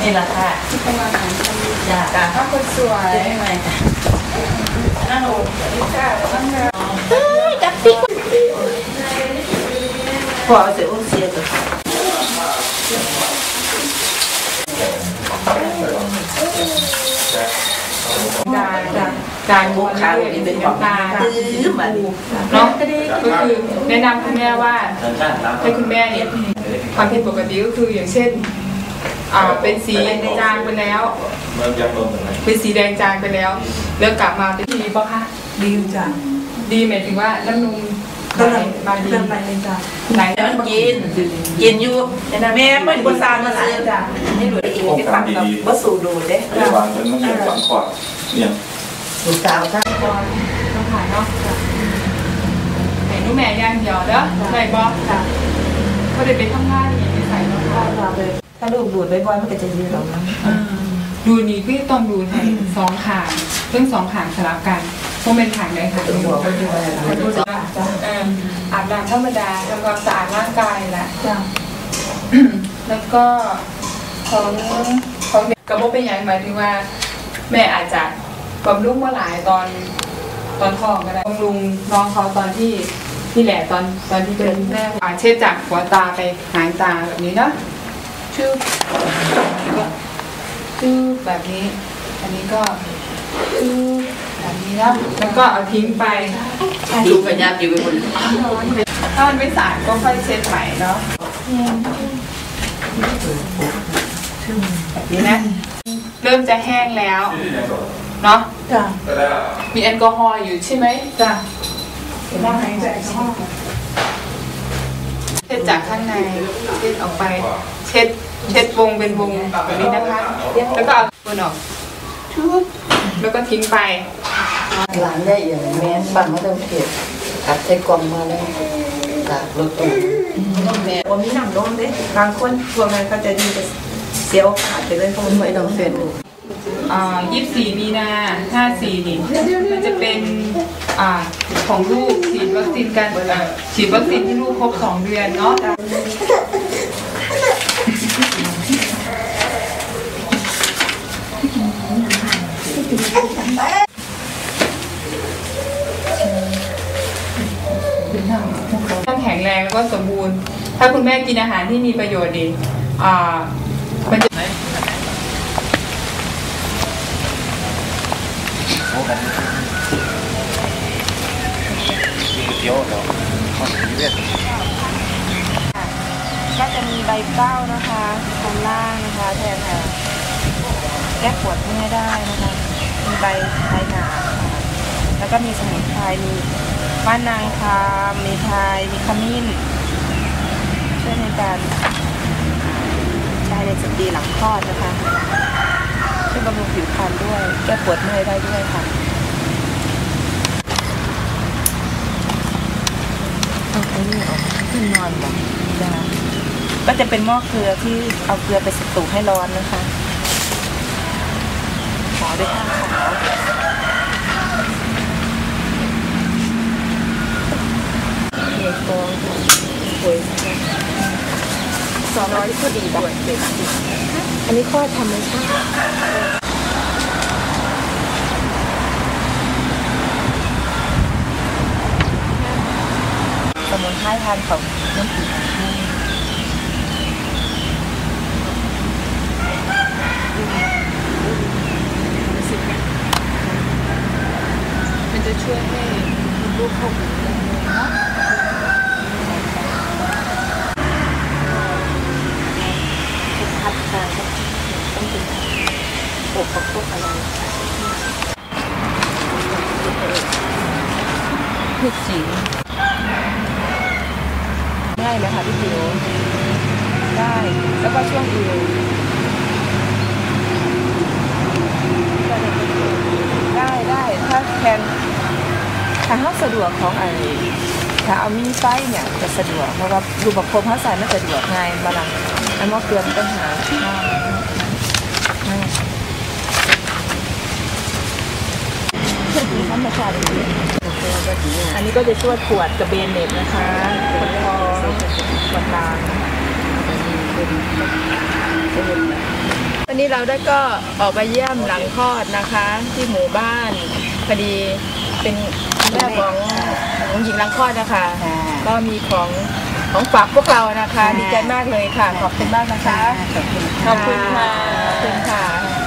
นี่ราคาประมาณนั้นจ้าจ้าถ้าคนสวยไม่ไหวจ้ะนั่งลงจับปิ๊กพอเอาเสียอุ้มเสียตัวการการมุกขาวนี่เป็นของตาตื้อมันเนาะก็คือแนะนำคุณแม่ว่าให้คุณแม่เนี่ยความผิดปกติก็คืออย่างเช่น อ่าเป็นสีจางไปแล้ว มันยังลงถึงไหนเป็นสีแดงจางไปแล้ว แล้วกลับมาเป็นสีป่ะคะดีจ้ะดีหมายถึงว่าน้ำนมก็เลยมาดีเริ่มไปเลยจ้ะไหนแต่มันกินกินอยู่แม่มันบนซานมาซื้อจ้ะนี่หนูได้อีกไปฟังกับวัสูดูเด้ไอ้วางเป็นมันเป็นฝังขอดเนี่ยดูสาวทั้งก่อนต้องผ่านเนาะไหนนุ่มแม่ย่างเดียวเด้อไหนบอกค่ะก็เดี๋ยวไปทำงานอย่างนี้ใส่เนาะ ถ้าลูกดูดบ่อยๆมันก็จะยืดหรอกนะดูนี่ก็ต้องดูให้สองขางเรื่องสองขางสลับกันเพราะเป็นขางใดขางหนึ่งเอออาบน้ำธรรมดาทำความสะอาดร่างกายแหละจ้ะแล้วก็ของของเด็กกระโบเป็นอย่างหมายถึงว่า แม่อาจจะบำรุงมาหลายตอนตอนท้องก็ได้บำรุงน้องเขาตอนที่ที่แหละตอนตอนที่เป็นแม่อ่าเช่นจากหัวตาไปหางตาแบบนี้เนาะ ชื่อชื่อแบบนี้ อันนี้ก็ชื่อแบบนี้นะแล้วก็เอาทิ้งไปดูพยายามอยู่ไปบนถ้ามันไม่สะอาดก็ค่อยเช็ดใหม่เนาะแบบนี้นะ เริ่มจะแห้งแล้วเนาะจ้ะมีแอลกอฮอล์อยู่ใช่ไหมจ้ะเดี๋ยวได้หายใจเข้าเช็ดจากข้างในเช็ดออกไป เช็ดเช็ดวงเป็นวงแบบนี้นะคะ แล้วก็เอาตัวออกชุบแล้วก็ทิ้งไปหลานได้อย่างแม่บ้านมาต้องเก็บขับใส่กล่องมาแล้วจากรถตู้แม่ผมมีหนังโน้มเด้บางคนพวกนั้นเขาจะดีจะเสียวขาดไปเลยเพราะมันไม่ไม่ต้ต้อองงเฟเฟซนบุ๊กอ่า24มีนา54นี่มันจะเป็นอ่าของลูกฉีดวัคซีนกันเอ่อฉีดวัคซีนที่ลูกครบ2เดือนเนาะ ต้องแข็งแรงแล้วก็สมบูรณ์ ถ้าคุณแม่กินอาหารที่มีประโยชน์ดีอ่ามันจะเที่ยวเนาะข้าวสีเวทก็จะมีใบเก้านะคะข้างล่างนะคะแทนค่ะแก้ปวดเมื่อยได้นะคะ มีใบไทยหนาค่ะแล้วก็มีสมุนไพรมี ว่านนางคามมีไทยมีขมิ้น ช่วยในการใช้ในสตรีหลังคลอดนะคะ ช่วยบำรุงผิวพรรณด้วย แก้ปวดเมื่อยได้ด้วยค่ะเอาไอ้นี่ออกขึ้นนอนแบบจ้าก็จะเป็นหม้อเกลือที่เอาเกลือไปสตูให้ร้อนนะคะขอด้วยข้างขาวเด็ กโตป่วยสองร้อยก็ดีแบบอันนี้ข้อธรรมชาติสมุนไพรทานของน้ำผีมันจะช่วยให้ลูกเข้าแข็งแรงเนาะ พัดการต้องเป็นปกประกบอะไรทุกสีง่ายเลยค่ะพี่ผิวได้ แล้วก็ช่วงอื่นได้ได้ถ้าแทนถ้าเขาสะดวกของไอ ถ้าเอามีไส้เนี่ยจะสะดวกเพราะว่ารูปภพเขาใส่มันสะดวกง่ายบาลังอันว่าเกลือมันต้องหาธรรมชาติอันนี้ก็จะช่วยปวดกระเบนเน็บนะคะปวดคอปวดกลางเป็นนี้เราได้ก็ออกมาเยี่ยมหลังคลอดนะคะ ที่หมู่บ้านพอดีเป็นแม่ของ องหญิงหลังคลอดนะคะ ก็มีของของฝากพวกเรานะคะ ดีใจมากเลยค่ะ ขอบคุณมากนะคะ ขอบคุณขอบคุณค่ะขอบคุณค่ะ